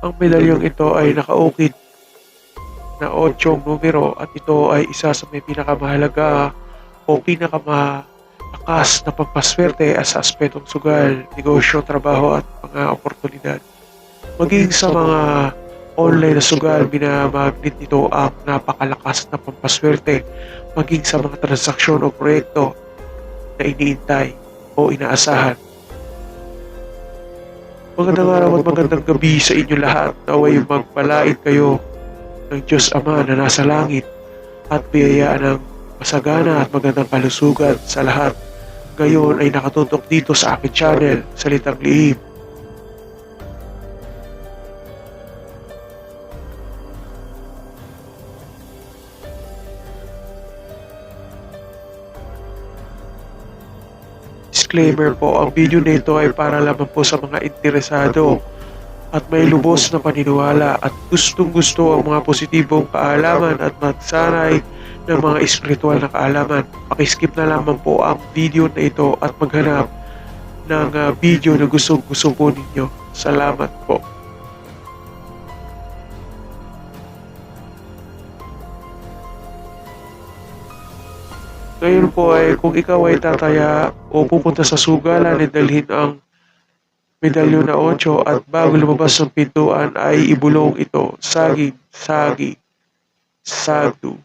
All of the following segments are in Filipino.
Ang medalyong ito ay nakaukit na 8 numero at ito ay isa sa may pinakamahalaga o pinakamalakas na pampaswerte sa aspetong sugal, negosyo, trabaho at mga oportunidad. Maging sa mga online na sugal, binamagnet nito ang napakalakas na pampaswerte maging sa mga transaksyon o proyekto na iniintay o inaasahan. Magandang araw at magandang gabi sa inyo lahat. Naway magpalain kayo ng Diyos Ama na nasa langit at biyayaan ng masagana at magandang kalusugan sa lahat. Ngayon ay nakatutok dito sa aking channel, Salitang Lihim. Disclaimer po, ang video na ito ay para lamang po sa mga interesado at may lubos na paniniwala at gustong gusto ang mga positibong kaalaman at magsanay ng mga espiritual na kaalaman. Pakiskip na lamang po ang video na ito at maghanap ng ah, video na gustong gusto po ninyo. Salamat po. Ngayon po ay kung ikaw ay tataya o pupunta sa sugalan ay dalhin ang medalyo na 8 at bago lumabas ng pintuan ay ibulong ito. Saging, sagi, sagdu.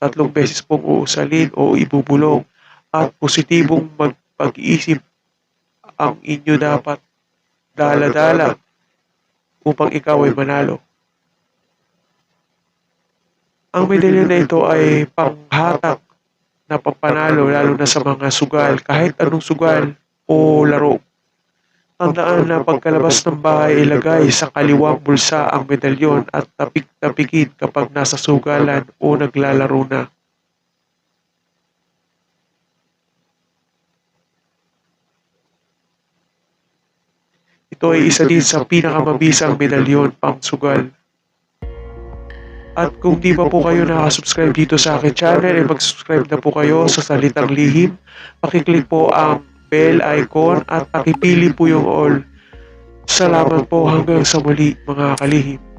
Tatlong beses pong uusalin o ibubulong at positibong magpag-iisip ang inyo dapat dala-dala upang ikaw ay manalo. Ang medalyo na ito ay panghatak na papanalo lalo na sa mga sugal, kahit anong sugal o laro. Tandaan na pagkalabas ng bahay ilagay sa kaliwang bulsa ang medalyon at tapik-tapikin kapag nasa sugalan o naglalaro na. Ito ay isa din sa pinakamabisang medalyon pang sugal. At kung di pa po kayo nakasubscribe dito sa akin channel, ay mag-subscribe na po kayo sa Salitang Lihim. Pakiclick po ang bell icon at pakipili po yung all. Salamat po hanggang sa muli mga kalihim.